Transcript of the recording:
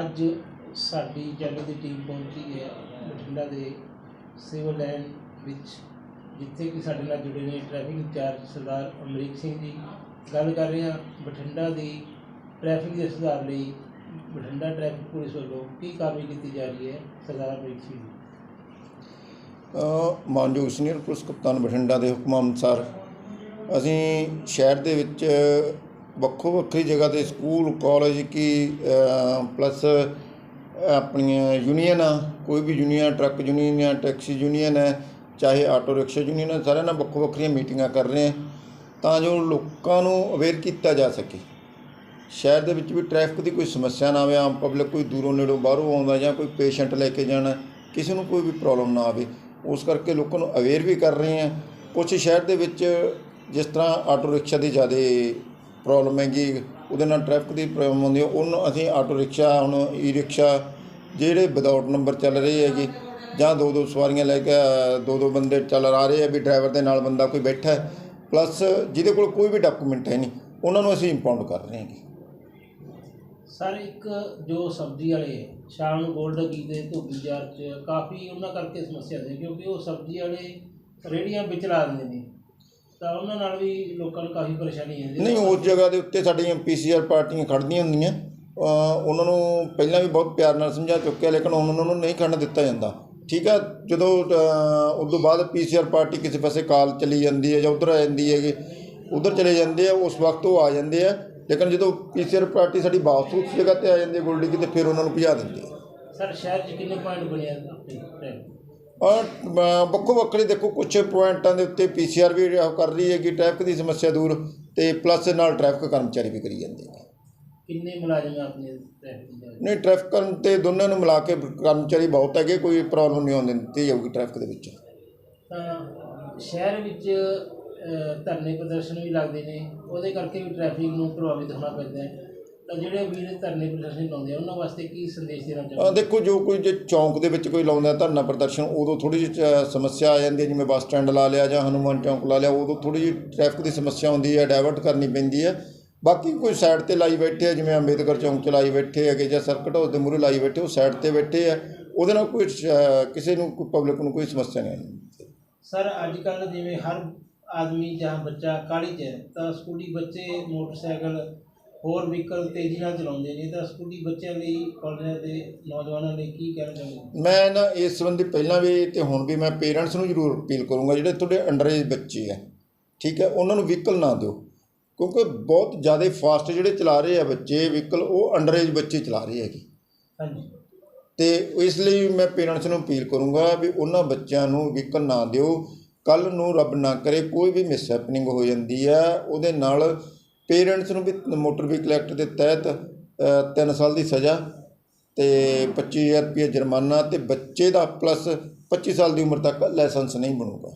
ਅੱਜ ਸਾਡੀ ਚੈਨਲ ਦੀ ਟੀਮ ਪਹੁੰਚੀ ਹੈ, ਬਠਿੰਡਾ ਦੇ ਸਿਵਲ ਲਾਈਨ ਵਿੱਚ, ਜਿੱਥੇ ਕਿ ਸਾਡੇ ਨਾਲ ਜੁੜੇ ਨੇ ਟ੍ਰੈਫਿਕ ਇੰਚਾਰਜ ਸਰਦਾਰ ਅਮਰੀਕ ਸਿੰਘ ਜੀ। ਗੱਲ ਕਰ ਰਹੇ ਹਾਂ ਬਠਿੰਡਾ ਦੀ ਟ੍ਰੈਫਿਕ ਦੇ ਸੁਧਾਰ ਲਈ, ਬਠਿੰਡਾ ਟ੍ਰੈਫਿਕ ਪੁਲਿਸ ਵੱਲੋਂ ਕੀ ਕਾਰਵਾਈ ਕੀਤੀ ਜਾ ਰਹੀ ਹੈ ਸਰਦਾਰ ਅਮਰੀਕ ਸਿੰਘ ਜੀ? ਮਾਨਯੋਗ ਸੀਨੀਅਰ ਪੁਲਿਸ ਕਪਤਾਨ ਬਠਿੰਡਾ ਦੇ ਹੁਕਮਾਂ ਅਨੁਸਾਰ ਅਸੀਂ ਸ਼ਹਿਰ ਦੇ ਵਿੱਚ ਵੱਖੋ ਵੱਖਰੀ ਜਗ੍ਹਾ ਤੇ ਸਕੂਲ, ਕਾਲਜ ਕੀ ਪਲੱਸ ਆਪਣੀਆਂ ਯੂਨੀਅਨ ਆ, ਕੋਈ ਵੀ ਯੂਨੀਅਨ ਟਰੱਕ ਯੂਨੀਅਨ ਜਾਂ ਟੈਕਸੀ ਯੂਨੀਅਨ ਹੈ, ਚਾਹੇ ਆਟੋ ਰਿਕਸ਼ਾ ਯੂਨੀਅਨ ਹੈ, ਸਾਰਿਆਂ ਨਾਲ ਵੱਖੋ ਵੱਖਰੀਆਂ ਮੀਟਿੰਗਾਂ ਕਰ ਰਹੇ ਹਾਂ ਤਾਂ ਜੋ ਲੋਕਾਂ ਨੂੰ ਅਵੇਅਰ ਕੀਤਾ ਜਾ ਸਕੇ। ਸ਼ਹਿਰ ਦੇ ਵਿੱਚ ਵੀ ਟ੍ਰੈਫਿਕ ਦੀ ਕੋਈ ਸਮੱਸਿਆ ਨਾ ਆਵੇ, ਆਮ ਪਬਲਿਕ ਕੋਈ ਦੂਰੋਂ ਨੇੜੋਂ ਬਾਹਰੋਂ ਆਉਂਦਾ ਜਾਂ ਕੋਈ ਪੇਸ਼ੈਂਟ ਲੈ ਕੇ ਜਾਣਾ, ਕਿਸੇ ਨੂੰ ਕੋਈ ਵੀ ਪ੍ਰੋਬਲਮ ਨਾ ਆਵੇ। ਉਸ ਕਰਕੇ ਲੋਕਾਂ ਨੂੰ ਅਵੇਅਰ ਵੀ ਕਰ ਰਹੇ ਹਾਂ। ਕੁਝ ਸ਼ਹਿਰ ਦੇ ਵਿੱਚ ਜਿਸ ਤਰ੍ਹਾਂ ਆਟੋ ਰਿਕਸ਼ਾ ਦੀ ਜ਼ਿਆਦਾ ਪ੍ਰੋਬਲਮ ਹੈਗੀ, ਉਹਦੇ ਨਾਲ ਟ੍ਰੈਫਿਕ ਦੀ ਪ੍ਰੋਬਲਮ ਹੁੰਦੀ ਹੈ। ਉਹਨੂੰ ਅਸੀਂ ਆਟੋ ਰਿਕਸ਼ਾ, ਹੁਣ ਈ ਰਿਕਸ਼ਾ ਜਿਹੜੇ ਵਿਦਆਊਟ ਨੰਬਰ ਚੱਲ ਰਹੇ ਹੈਗੇ, ਜਾਂ ਦੋ ਦੋ ਸਵਾਰੀਆਂ ਲੈ ਕੇ, ਦੋ ਦੋ ਬੰਦੇ ਚੱਲ ਆ ਰਹੇ ਆ ਵੀ ਡਰਾਈਵਰ ਦੇ ਨਾਲ ਬੰਦਾ ਕੋਈ ਬੈਠਾ ਪਲੱਸ ਜਿਹਦੇ ਕੋਲ ਕੋਈ ਵੀ ਡਾਕੂਮੈਂਟ ਹੈ ਨਹੀਂ, ਉਹਨਾਂ ਨੂੰ ਅਸੀਂ ਇੰਪਾਊਂਡ ਕਰ ਰਹੇ ਹਾਂਗੇ। ਸਰ ਇੱਕ ਜੋ ਸਬਜ਼ੀ ਵਾਲੇ ਹੈ, ਸ਼ਾਮ ਨੂੰ ਗੋਲਡ ਕੀ ਧੋਬੀ ਬਾਜ਼ਾਰ 'ਚ ਕਾਫੀ ਉਹਨਾਂ ਕਰਕੇ ਸਮੱਸਿਆ ਦੇ ਕਿਉਂਕਿ ਉਹ ਸਬਜ਼ੀ ਵਾਲੇ ਰੇੜੀਆਂ ਵਿੱਚ ਲਾ ਦਿੰਦੇ ਨੇ। ਤਾਂ ਉਹਨਾਂ ਨਾਲ ਵੀ ਲੋਕਾਂ ਨੂੰ ਕਾਫੀ ਪਰੇਸ਼ਾਨੀ ਆਉਂਦੀ ਹੈ। ਨਹੀਂ ਉਸ ਜਗ੍ਹਾ ਦੇ ਉੱਤੇ ਸਾਡੀਆਂ ਪੀਸੀਆਰ ਪਾਰਟੀਆਂ ਖੜ੍ਹਦੀਆਂ ਹੁੰਦੀਆਂ। ਅ, ਉਹਨਾਂ ਨੂੰ ਪਹਿਲਾਂ ਵੀ ਬਹੁਤ ਪਿਆਰ ਨਾਲ ਸਮਝਾ ਚੁੱਕਿਆ ਲੇਕਿਨ ਹੁਣ ਉਹਨਾਂ ਨੂੰ ਨਹੀਂ ਖੜਨ ਦਿੱਤਾ ਜਾਂਦਾ। ਠੀਕ ਆ ਜਦੋਂ ਅ, ਉਸ ਤੋਂ ਬਾਅਦ ਪੀਸੀਆਰ ਪਾਰਟੀ ਕਿਸੇ ਪਾਸੇ ਕਾਲ ਚਲੀ ਜਾਂਦੀ ਹੈ ਜਾਂ ਉਧਰ ਆ ਜਾਂਦੀ ਹੈਗੀ ਉਧਰ ਚਲੇ ਜਾਂਦੇ ਆ ਉਸ ਵਕਤ ਉਹ ਆ ਜਾਂਦੇ ਆ। ਲੇਕਿਨ ਜਦੋਂ ਪੀਸੀਆਰ ਪਾਰਟੀ ਸਾਡੀ ਵਾਪਸ ਉਸ ਜਗ੍ਹਾ ਤੇ ਆ ਜਾਂਦੀ ਹੈ ਗੋਲਡੀ ਕੀ ਤੇ ਫਿਰ ਉਹਨਾਂ ਨੂੰ ਭਜਾ ਦਿੰਦੇ ਸਰ ਸ਼ਹਿਰ 'ਚ ਕਿੰਨੇ ਪੁਆਇੰਟ ਬਣੇ ਆ ਆਪਣੇ ਟ੍ਰੈਫਿਕ? ਔਰ ਵੱਖੋ ਵੱਖਰੇ ਦੇਖੋ ਕੁਝ ਪੁਆਇੰਟਾਂ ਦੇ ਉੱਤੇ ਪੀਸੀਆਰ ਵੀ ਕਰ ਰਹੀ ਹੈ ਕਿ ਟ੍ਰੈਫਿਕ ਦੀ ਸਮੱਸਿਆ ਦੂਰ ਤੇ ਪਲੱਸ ਨਾਲ ਟ੍ਰੈਫਿਕ ਕਰਮਚਾਰੀ ਵੀ ਕਰੀ ਜਾਂਦੇ ਨੇ। ਕਿੰਨੇ ਮੁਲਾਜ਼ਮ ਆਪਣੇ ਟ੍ਰੈਫਿਕ ਨਹੀਂ ਟ੍ਰੈਫਿਕ ਕਰਨ ਤੇ ਦੋਨਾਂ ਨੂੰ ਮਿਲਾ ਕੇ ਕਰਮਚਾਰੀ ਬਹੁਤ ਹੈਗੇ ਕੋਈ ਪ੍ਰੋਬਲਮ ਨਹੀਂ ਆਉਣ ਦਿੱਤੀ ਜਾਊਗੀ ਟ੍ਰੈਫਿਕ ਦੇ ਵਿੱਚ। ਤਾਂ ਸ਼ਹਿਰ ਵਿੱਚ ਧਰਨੇ ਪ੍ਰਦਰਸ਼ਨ ਵੀ ਲੱਗਦੇ ਨੇ ਉਹਦੇ ਕਰਕੇ ਵੀ ਟ੍ਰੈਫਿਕ ਨੂੰ ਪ੍ਰਭਾਵਿਤ ਹੋਣਾ ਪੈਂਦਾ ਹੈ। ਤਾਂ ਜਿਹੜੇ ਵੀਰ ਧਰਨੇ ਪ੍ਰਦਰਸ਼ਨ ਲਾਉਂਦੇ ਆ ਉਹਨਾਂ ਵਾਸਤੇ ਕੀ ਸੰਦੇਸ਼ ਦੇਣਾ ਚਾਹੁੰਦੇ ਦੇਖੋ ਜੋ ਕੋਈ ਜੇ ਚੌਂਕ ਦੇ ਵਿੱਚ ਕੋਈ ਲਾਉਂਦਾ ਧਰਨਾ ਪ੍ਰਦਰਸ਼ਨ ਉਦੋਂ ਥੋੜੀ ਜਿਹੀ ਸਮੱਸਿਆ ਆ ਜਾਂਦੀ ਹੈ ਜਿਵੇਂ ਬੱਸ ਸਟੈਂਡ ਲਾ ਲਿਆ ਜਾਂ ਹਨੂੰਮਾਨ ਚੌਂਕ ਲਾ ਲਿਆ ਉਦੋਂ ਥੋੜੀ ਜਿਹੀ ਟ੍ਰੈਫਿਕ ਦੀ ਸਮੱਸਿਆ ਆਉਂਦੀ ਹੈ ਡਾਇਵਰਟ ਕਰਨੀ ਪੈਂਦੀ ਹੈ। ਬਾਕੀ ਕੋਈ ਸਾਈਡ ਤੇ ਲਾਈ ਬੈਠੇ ਆ ਜਿਵੇਂ ਅੰਬੇਦਕਰ ਚੌਂਕ 'ਚ ਲਾਈ ਬੈਠੇ ਹੈਗੇ ਜਾਂ ਸਰਕਟ ਹਾਊਸ ਦੇ ਮੂਹਰੇ ਲਾਈ ਬੈਠੇ ਉਹ ਸਾਈਡ ਤੇ ਬੈਠੇ ਆ ਉਹਦੇ ਨਾਲ ਕੋਈ ਕਿਸੇ ਨੂੰ ਕੋਈ ਪਬਲਿਕ ਨੂੰ ਕੋਈ ਸਮੱਸਿਆ ਨਹੀਂ ਆਉਂਦੀ। ਸਰ ਅੱਜ ਕੱਲ ਜਿਵੇਂ ਹਰ ਆਦਮੀ ਜਾਂ ਬੱਚਾ ਕਾਹਲੀ 'ਚ ਹੈ ਤਾਂ ਸਕੂਲੀ ਬੱਚੇ ਮੋਟਰਸਾਈਕਲ ਹੋਰ ਵਹੀਕਲ ਤੇਜ਼ੀ ਨਾਲ ਚਲਾਉਂਦੇ ਨੇ ਤਾਂ ਸਕੂਲੀ ਬੱਚਿਆਂ ਲਈ ਕਾਲਜਾਂ ਦੇ ਨੌਜਵਾਨਾਂ ਲਈ ਕੀ ਕਹਿਣਾ ਚਾਹੁੰਦੇ ਮੈਂ ਨਾ ਇਸ ਸੰਬੰਧੀ ਪਹਿਲਾਂ ਵੀ ਤੇ ਹੁਣ ਵੀ ਮੈਂ ਪੇਰੈਂਟਸ ਨੂੰ ਜ਼ਰੂਰ ਅਪੀਲ ਕਰੂੰਗਾ ਜਿਹੜੇ ਤੁਹਾਡੇ ਅੰਡਰਏਜ ਬੱਚੇ ਆ ਠੀਕ ਹੈ ਉਹਨਾਂ ਨੂੰ ਵਹੀਕਲ ਨਾ ਦਿਓ ਕਿਉਂਕਿ ਬਹੁਤ ਜ਼ਿਆਦਾ ਫਾਸਟ ਜਿਹੜੇ ਚਲਾ ਰਹੇ ਆ ਬੱਚੇ ਵਹੀਕਲ ਉਹ ਅੰਡਰਏਜ ਬੱਚੇ ਚਲਾ ਰਹੇ ਹੈਗੇ। ਹਾਂਜੀ। ਤੇ ਇਸ ਲਈ ਮੈਂ ਪੇਰੈਂਟਸ ਨੂੰ ਅਪੀਲ ਕਰੂੰਗਾ ਵੀ ਉਹਨਾਂ ਬੱਚਿਆਂ ਨੂੰ ਵਹੀਕਲ ਨਾ ਦਿਓ ਕੱਲ ਨੂੰ ਰੱਬ ਨਾ ਕਰੇ, ਕੋਈ ਵੀ ਮਿਸਹੈਪਨਿੰਗ ਹੋ ਜਾਂਦੀ ਹੈ, ਉਹਦੇ ਨਾਲ ਪੇਰੈਂਟਸ ਨੂੰ ਵੀ ਮੋਟਰ ਵਹੀਕਲ ਐਕਟ ਦੇ ਤਹਿਤ 3 ਸਾਲ ਦੀ ਸਜ਼ਾ ਤੇ 25000 ਰੁਪਏ ਜੁਰਮਾਨਾ ਤੇ ਬੱਚੇ ਦਾ ਪਲੱਸ 25 ਸਾਲ ਦੀ ਉਮਰ ਤੱਕ ਲਾਇਸੈਂਸ ਨਹੀਂ ਬਣੂਗਾ।